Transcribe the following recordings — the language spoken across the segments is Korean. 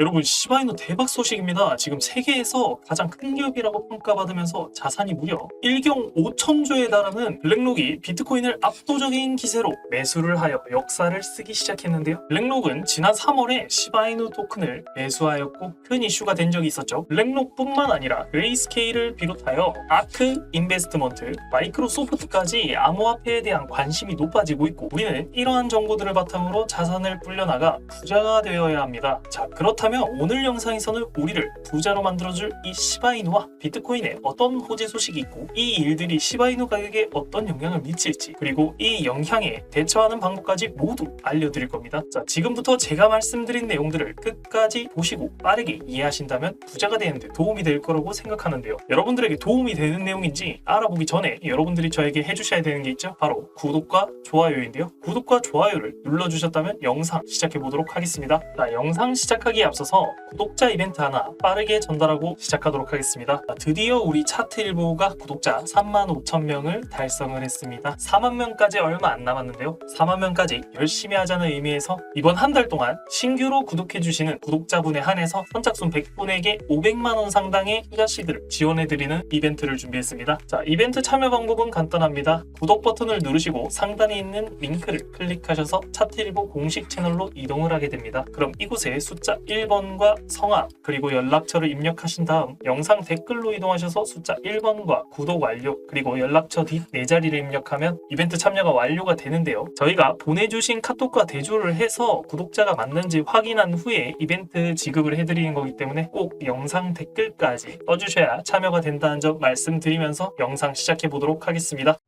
여러분 시바이노 대박 소식입니다. 지금 세계에서 가장 큰 기업이라고 평가받으면서 자산이 무려 1경 5천조에 달하는 블랙록이 비트코인을 압도적인 기세로 매수를 하여 역사를 쓰기 시작했는데요. 블랙록은 지난 3월에 시바이노 토큰을 매수하였고 큰 이슈가 된 적이 있었죠. 블랙록뿐만 아니라 그레이스케일을 비롯하여 아크 인베스트먼트, 마이크로소프트까지 암호화폐에 대한 관심이 높아지고 있고 우리는 이러한 정보들을 바탕으로 자산을 불려나가 부자가 되어야 합니다. 자 그렇다 면 오늘 영상에서는 우리를 부자로 만들어줄 이 시바이누와 비트코인에 어떤 호재 소식이 있고 이 일들이 시바이누 가격에 어떤 영향을 미칠지 그리고 이 영향에 대처하는 방법까지 모두 알려드릴 겁니다. 자 지금부터 제가 말씀드린 내용들을 끝까지 보시고 빠르게 이해하신다면 부자가 되는데 도움이 될 거라고 생각하는데요. 여러분들에게 도움이 되는 내용인지 알아보기 전에 여러분들이 저에게 해주셔야 되는 게 있죠. 바로 구독과 좋아요인데요. 구독과 좋아요를 눌러주셨다면 영상 시작해 보도록 하겠습니다. 자, 영상 시작하기에 앞서서 구독자 이벤트 하나 빠르게 전달하고 시작하도록 하겠습니다. 자, 드디어 우리 차트 일보가 구독자 3만 5천 명을 달성을 했습니다. 4만 명까지 얼마 안 남았는데요. 4만 명까지 열심히 하자는 의미에서 이번 한 달 동안 신규로 구독해주시는 구독자분에 한해서 선착순 100분에게 500만 원 상당의 투자 시드를 지원해드리는 이벤트를 준비했습니다. 자, 이벤트 참여 방법은 간단합니다. 구독 버튼을 누르시고 상단에 있는 링크를 클릭하셔서 차트일보 공식 채널로 이동을 하게 됩니다. 그럼 이곳에 숫자 1 번과 성함 그리고 연락처를 입력하신 다음 영상 댓글로 이동하셔서 숫자 1번과 구독 완료 그리고 연락처 뒷 네 자리를 입력하면 이벤트 참여가 완료가 되는데요. 저희가 보내주신 카톡과 대조를 해서 구독자가 맞는지 확인한 후에 이벤트 지급을 해드리는 거기 때문에 꼭 영상 댓글까지 써주셔야 참여가 된다는 점 말씀드리면서 영상 시작해 보도록 하겠습니다.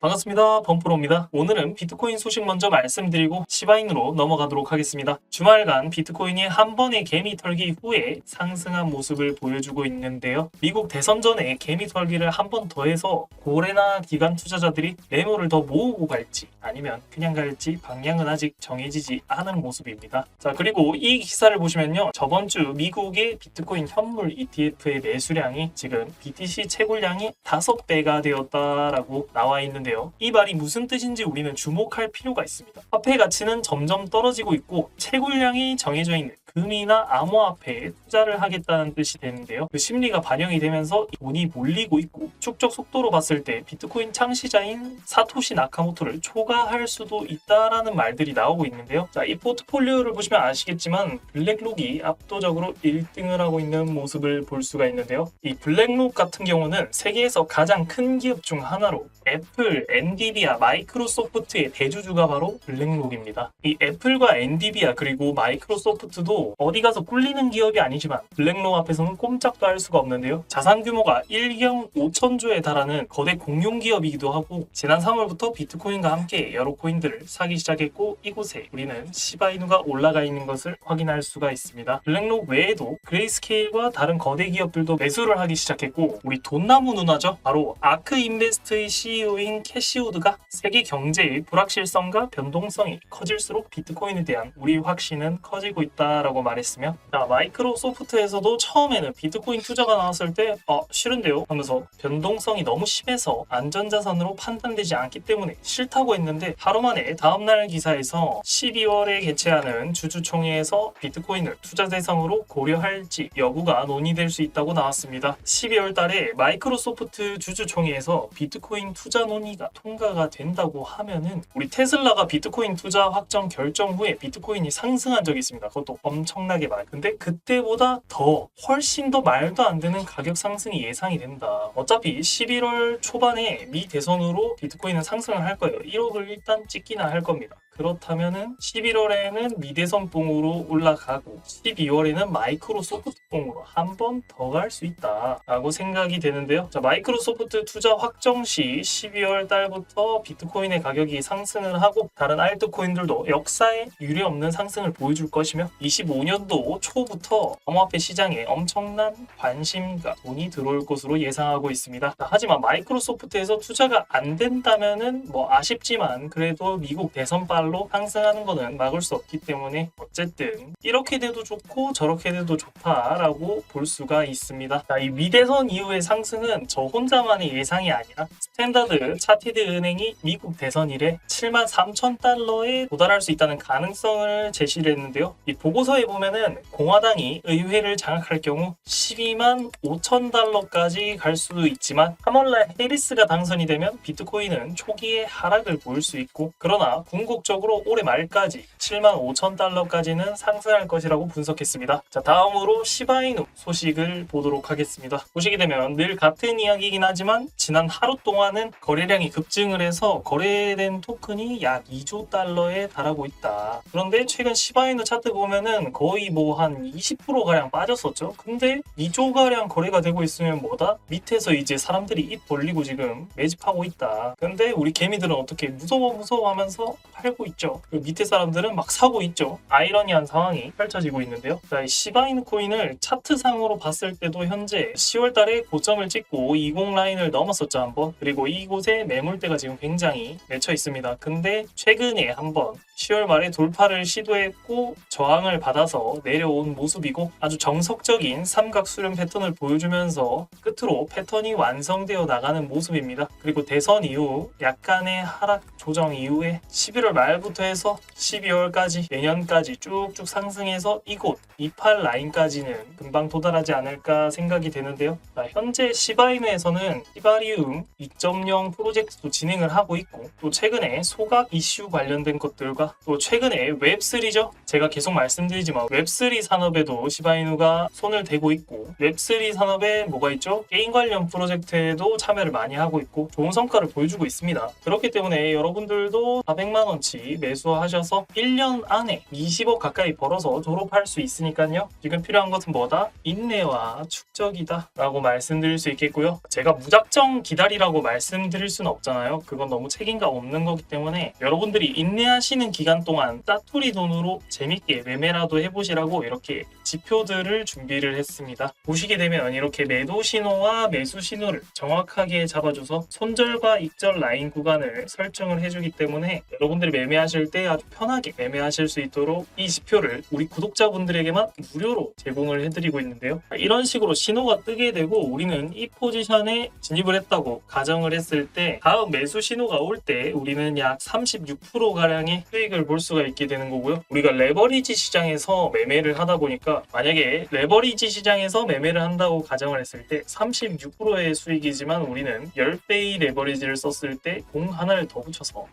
반갑습니다. 범프로입니다. 오늘은 비트코인 소식 먼저 말씀드리고 시바인으로 넘어가도록 하겠습니다. 주말간 비트코인이 한 번의 개미 털기 후에 상승한 모습을 보여주고 있는데요. 미국 대선 전에 개미 털기를 한 번 더 해서 고래나 기관 투자자들이 매물을 더 모으고 갈지 아니면 그냥 갈지 방향은 아직 정해지지 않은 모습입니다. 자 그리고 이 기사를 보시면요. 저번 주 미국의 비트코인 현물 ETF의 매수량이 지금 BTC 채굴량이 5배가 되었다라고 나와 있는데 요. 이 말이 무슨 뜻인지 우리는 주목할 필요가 있습니다. 화폐 가치는 점점 떨어지고 있고 채굴량이 정해져 있는 금이나 암호화폐에 투자를 하겠다는 뜻이 되는데요. 그 심리가 반영이 되면서 돈이 몰리고 있고 축적 속도로 봤을 때 비트코인 창시자인 사토시 나카모토를 초과할 수도 있다라는 말들이 나오고 있는데요. 자, 이 포트폴리오를 보시면 아시겠지만 블랙록이 압도적으로 1등을 하고 있는 모습을 볼 수가 있는데요. 이 블랙록 같은 경우는 세계에서 가장 큰 기업 중 하나로 애플, 엔디비아, 마이크로소프트의 대주주가 바로 블랙록입니다. 이 애플과 엔디비아 그리고 마이크로소프트도 어디 가서 꿀리는 기업이 아니지만 블랙록 앞에서는 꼼짝도 할 수가 없는데요. 자산 규모가 1경 5천조에 달하는 거대 공룡 기업이기도 하고 지난 3월부터 비트코인과 함께 여러 코인들을 사기 시작했고 이곳에 우리는 시바이누가 올라가 있는 것을 확인할 수가 있습니다. 블랙록 외에도 그레이스케일과 다른 거대 기업들도 매수를 하기 시작했고 우리 돈나무 누나죠. 바로 아크 인베스트의 CEO인 캐시우드가 세계 경제의 불확실성과 변동성이 커질수록 비트코인에 대한 우리 확신은 커지고 있다라고 말했으며 자, 마이크로소프트에서도 처음에는 비트코인 투자가 나왔을 때 어, 싫은데요 하면서 변동성이 너무 심해서 안전자산으로 판단되지 않기 때문에 싫다고 했는데 하루 만에 다음날 기사에서 12월에 개최하는 주주총회에서 비트코인을 투자 대상으로 고려할지 여부가 논의될 수 있다고 나왔습니다. 12월 달에 마이크로소프트 주주총회에서 비트코인 투자 논의가 통과가 된다고 하면은 우리 테슬라가 비트코인 투자 확정 결정 후에 비트코인이 상승한 적이 있습니다. 그것도 엄청나게 많아요. 근데 그때보다 더 훨씬 더 말도 안 되는 가격 상승이 예상이 된다. 어차피 11월 초반에 미 대선으로 비트코인은 상승을 할 거예요. 1억을 일단 찍기나 할 겁니다. 그렇다면은 11월에는 미대선 뽕으로 올라가고 12월에는 마이크로소프트 뽕으로 한 번 더 갈 수 있다라고 생각이 되는데요. 자, 마이크로소프트 투자 확정 시 12월 달부터 비트코인의 가격이 상승을 하고 다른 알트코인들도 역사에 유례 없는 상승을 보여줄 것이며 25년도 초부터 암호화폐 시장에 엄청난 관심과 돈이 들어올 것으로 예상하고 있습니다. 자, 하지만 마이크로소프트에서 투자가 안 된다면은 뭐 아쉽지만 그래도 미국 대선 발로 그야말로 상승하는 거는 막을 수 없기 때문에 어쨌든 이렇게 돼도 좋고 저렇게 돼도 좋다라고 볼 수가 있습니다. 자, 이 미대선 이후의 상승은 저 혼자만의 예상이 아니라 스탠다드 차티드 은행이 미국 대선 이래 7만 3천 달러에 도달할 수 있다는 가능성을 제시를 했는데요. 이 보고서에 보면은 공화당이 의회를 장악할 경우 12만 5천 달러까지 갈 수도 있지만 3월날 해리스가 당선이 되면 비트코인은 초기에 하락을 보일 수 있고 그러나 궁극적 으로 올해 말까지 7만 5천 달러까지는 상승할 것이라고 분석했습니다. 자 다음으로 시바이누 소식을 보도록 하겠습니다. 보시게 되면 늘 같은 이야기이긴 하지만 지난 하루 동안은 거래량이 급증을 해서 거래된 토큰이 약 2조 달러에 달하고 있다. 그런데 최근 시바이누 차트 보면은 거의 뭐 한 20% 가량 빠졌었죠. 근데 2조 가량 거래가 되고 있으면 뭐다? 밑에서 이제 사람들이 입 벌리고 지금 매집하고 있다. 근데 우리 개미들은 어떻게 무서워 무서워 하면서 팔고 있죠. 그 밑에 사람들은 막 사고 있죠. 아이러니한 상황이 펼쳐지고 있는데요. 자, 이 시바이누 코인을 차트상으로 봤을 때도 현재 10월 달에 고점을 찍고 20 라인을 넘었었죠 한번. 그리고 이곳에 매물대가 지금 굉장히 맺혀 있습니다. 근데 최근에 한번 10월 말에 돌파를 시도했고 저항을 받아서 내려온 모습이고 아주 정석적인 삼각 수렴 패턴을 보여주면서 끝으로 패턴이 완성되어 나가는 모습입니다. 그리고 대선 이후 약간의 하락 조정 이후에 11월 말 부터 해서 12월까지 내년까지 쭉쭉 상승해서 이곳 28 라인까지는 금방 도달하지 않을까 생각이 되는데요. 자, 현재 시바이누에서는 히바리움 2.0 프로젝트도 진행을 하고 있고 또 최근에 소각 이슈 관련된 것들과 또 최근에 웹3죠. 제가 계속 말씀드리지만 웹3 산업에도 시바이누가 손을 대고 있고 웹3 산업에 뭐가 있죠? 게임 관련 프로젝트에도 참여를 많이 하고 있고 좋은 성과를 보여주고 있습니다. 그렇기 때문에 여러분들도 400만 원치 매수하셔서 1년 안에 20억 가까이 벌어서 졸업할 수 있으니까요. 지금 필요한 것은 뭐다? 인내와 축적이다 라고 말씀드릴 수 있겠고요. 제가 무작정 기다리라고 말씀드릴 수는 없잖아요. 그건 너무 책임감 없는 거기 때문에 여러분들이 인내하시는 기간 동안 따투리 돈으로 재밌게 매매라도 해보시라고 이렇게 지표들을 준비를 했습니다. 보시게 되면 이렇게 매도 신호와 매수 신호를 정확하게 잡아줘서 손절과 익절 라인 구간을 설정을 해주기 때문에 여러분들이 매매 하실 때 아주 편하게 매매하실 수 있도록 이 지표를 우리 구독자분들에게만 무료로 제공을 해드리고 있는데요. 이런 식으로 신호가 뜨게 되고 우리는 이 포지션에 진입을 했다고 가정을 했을 때 다음 매수 신호가 올 때 우리는 약 36% 가량의 수익을 볼 수가 있게 되는 거고요. 우리가 레버리지 시장에서 매매를 하다 보니까 만약에 레버리지 시장에서 매매를 한다고 가정을 했을 때 36%의 수익이지만 우리는 10배의 레버리지를 썼을 때 공 하나를 더 붙여서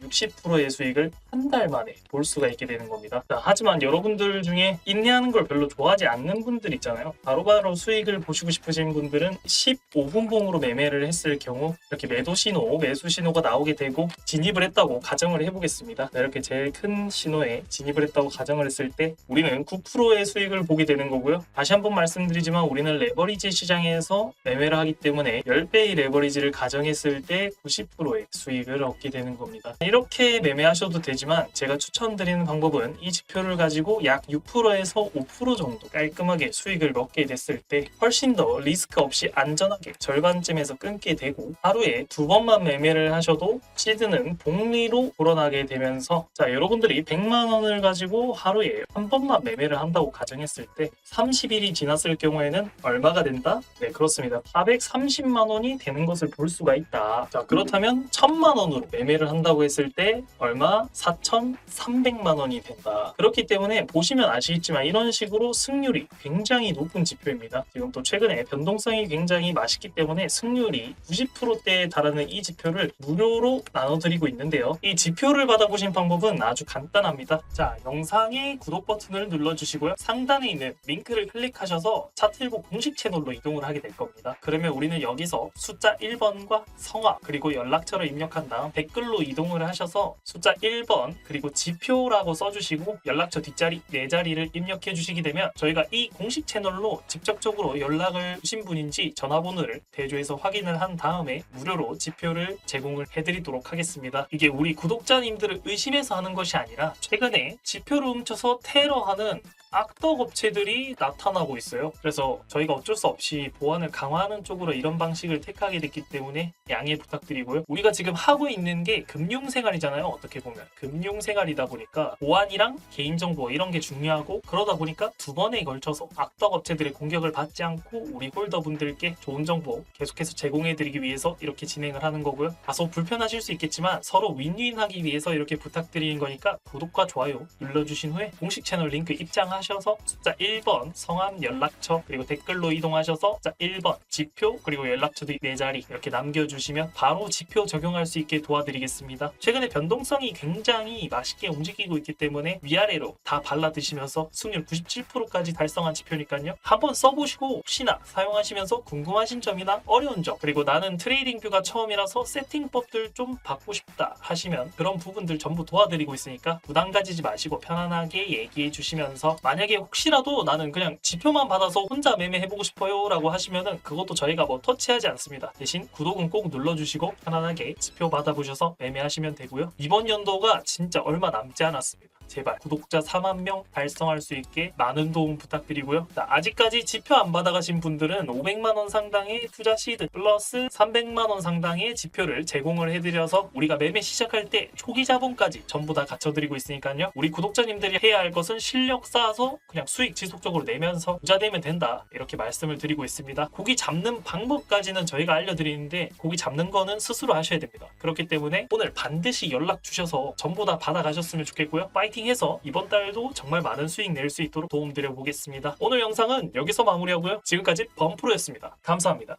360%의 수익을 한 달 만에 볼 수가 있게 되는 겁니다. 자, 하지만 여러분들 중에 인내하는 걸 별로 좋아하지 않는 분들 있잖아요. 바로 바로 수익을 보시고 싶으신 분들은 15분봉으로 매매를 했을 경우 이렇게 매도 신호, 매수 신호가 나오게 되고 진입을 했다고 가정을 해보겠습니다. 자, 이렇게 제일 큰 신호에 진입을 했다고 가정을 했을 때 우리는 9%의 수익을 보게 되는 거고요. 다시 한번 말씀드리지만 우리는 레버리지 시장에서 매매를 하기 때문에 10배의 레버리지를 가정했을 때 90%의 수익을 얻게 되는 겁니다. 이렇게 매매하셔도 되지만 제가 추천드리는 방법은 이 지표를 가지고 약 6%에서 5% 정도 깔끔하게 수익을 얻게 됐을 때 훨씬 더 리스크 없이 안전하게 절반쯤에서 끊게 되고 하루에 두 번만 매매를 하셔도 시드는 복리로 불어나게 되면서 자 여러분들이 100만 원을 가지고 하루에 한 번만 매매를 한다고 가정했을 때 30일이 지났을 경우에는 얼마가 된다? 네 그렇습니다. 430만 원이 되는 것을 볼 수가 있다. 자 그렇다면 1000만 원으로 매매를 한다고 했을 때 얼마? 4,300만 원이 된다. 그렇기 때문에 보시면 아시겠지만 이런 식으로 승률이 굉장히 높은 지표입니다. 지금 또 최근에 변동성이 굉장히 맛있기 때문에 승률이 90%대에 달하는 이 지표를 무료로 나눠드리고 있는데요. 이 지표를 받아보신 방법은 아주 간단합니다. 자, 영상의 구독 버튼을 눌러주시고요. 상단에 있는 링크를 클릭하셔서 차트일보 공식 채널로 이동을 하게 될 겁니다. 그러면 우리는 여기서 숫자 1번과 성화 그리고 연락처를 입력한 다음 댓글로 이동을 하셔서 숫자 1번 그리고 지표라고 써주시고 연락처 뒷자리 네 자리를 입력해 주시게 되면 저희가 이 공식 채널로 직접적으로 연락을 주신 분인지 전화번호를 대조해서 확인을 한 다음에 무료로 지표를 제공을 해드리도록 하겠습니다. 이게 우리 구독자님들을 의심해서 하는 것이 아니라 최근에 지표를 훔쳐서 테러하는 악덕 업체들이 나타나고 있어요. 그래서 저희가 어쩔 수 없이 보안을 강화하는 쪽으로 이런 방식을 택하게 됐기 때문에 양해 부탁드리고요. 우리가 지금 하고 있는 게 금융생활이잖아요. 생활이잖아요. 어떻게 보면 금융 생활이다 보니까 보안이랑 개인정보 이런 게 중요하고 그러다 보니까 두 번에 걸쳐서 악덕 업체들의 공격을 받지 않고 우리 홀더분들께 좋은 정보 계속해서 제공해드리기 위해서 이렇게 진행을 하는 거고요. 다소 불편하실 수 있겠지만 서로 윈윈하기 위해서 이렇게 부탁드리는 거니까 구독과 좋아요 눌러주신 후에 공식 채널 링크 입장하셔서 숫자 1번 성함 연락처 그리고 댓글로 이동하셔서 숫자 1번 지표 그리고 연락처도 4자리 이렇게 남겨주시면 바로 지표 적용할 수 있게 도와드리겠습니다. 최근에 변동성이 굉장히 맛있게 움직이고 있기 때문에 위아래로 다 발라 드시면서 승률 97%까지 달성한 지표니까요. 한번 써보시고 혹시나 사용하시면서 궁금하신 점이나 어려운 점 그리고 나는 트레이딩 뷰가 처음이라서 세팅법들 좀 받고 싶다 하시면 그런 부분들 전부 도와드리고 있으니까 부담 가지지 마시고 편안하게 얘기해 주시면서 만약에 혹시라도 나는 그냥 지표만 받아서 혼자 매매해보고 싶어요 라고 하시면은 그것도 저희가 뭐 터치하지 않습니다. 대신 구독은 꼭 눌러주시고 편안하게 지표 받아보셔서 매매하시면 되고요. 이번 연도가 진짜 얼마 남지 않았습니다. 제발 구독자 4만 명 달성할 수 있게 많은 도움 부탁드리고요. 자, 아직까지 지표 안 받아가신 분들은 500만 원 상당의 투자 시드 플러스 300만 원 상당의 지표를 제공을 해드려서 우리가 매매 시작할 때 초기 자본까지 전부 다 갖춰드리고 있으니까요. 우리 구독자님들이 해야 할 것은 실력 쌓아서 그냥 수익 지속적으로 내면서 부자 되면 된다 이렇게 말씀을 드리고 있습니다. 고기 잡는 방법까지는 저희가 알려드리는데 고기 잡는 거는 스스로 하셔야 됩니다. 그렇기 때문에 오늘 반드시 연락 주셔서 전부 다 받아가셨으면 좋겠고요. 파이 팅 해서 이번 달도 정말 많은 수익 낼 수 있도록 도움 드려 보겠습니다. 오늘 영상은 여기서 마무리하고요. 지금까지 범프로였습니다. 감사합니다.